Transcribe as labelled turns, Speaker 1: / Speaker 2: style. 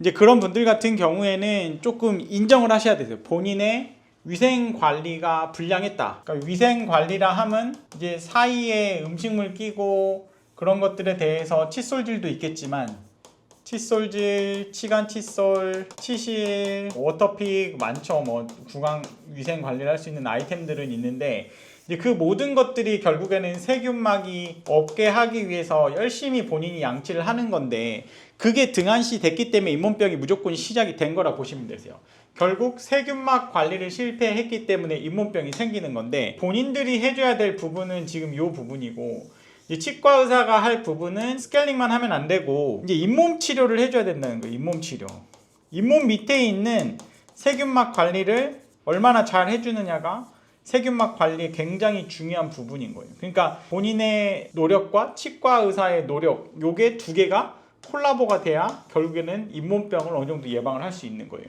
Speaker 1: 이제 그런 분들 같은 경우에는 조금 인정을 하셔야 되세요. 본인의 위생 관리가 불량했다. 그러니까 위생 관리라 하면 이제 사이에 음식물 끼고 그런 것들에 대해서 칫솔질도 있겠지만 칫솔질, 치간 칫솔, 치실, 워터픽 많죠. 뭐 구강 위생 관리를 할 수 있는 아이템들은 있는데 그 모든 것들이 결국에는 세균막이 없게 하기 위해서 열심히 본인이 양치를 하는 건데 그게 등한시 됐기 때문에 잇몸병이 무조건 시작이 된 거라 보시면 되세요. 결국 세균막 관리를 실패했기 때문에 잇몸병이 생기는 건데 본인들이 해줘야 될 부분은 지금 이 부분이고 이제 치과 의사가 할 부분은 스케일링만 하면 안 되고 이제 잇몸 치료를 해줘야 된다는 거예요. 잇몸 치료. 잇몸 밑에 있는 세균막 관리를 얼마나 잘 해주느냐가 세균막 관리에 굉장히 중요한 부분인 거예요. 그러니까 본인의 노력과 치과 의사의 노력, 요게 두 개가 콜라보가 돼야 결국에는 잇몸병을 어느 정도 예방을 할 수 있는 거예요.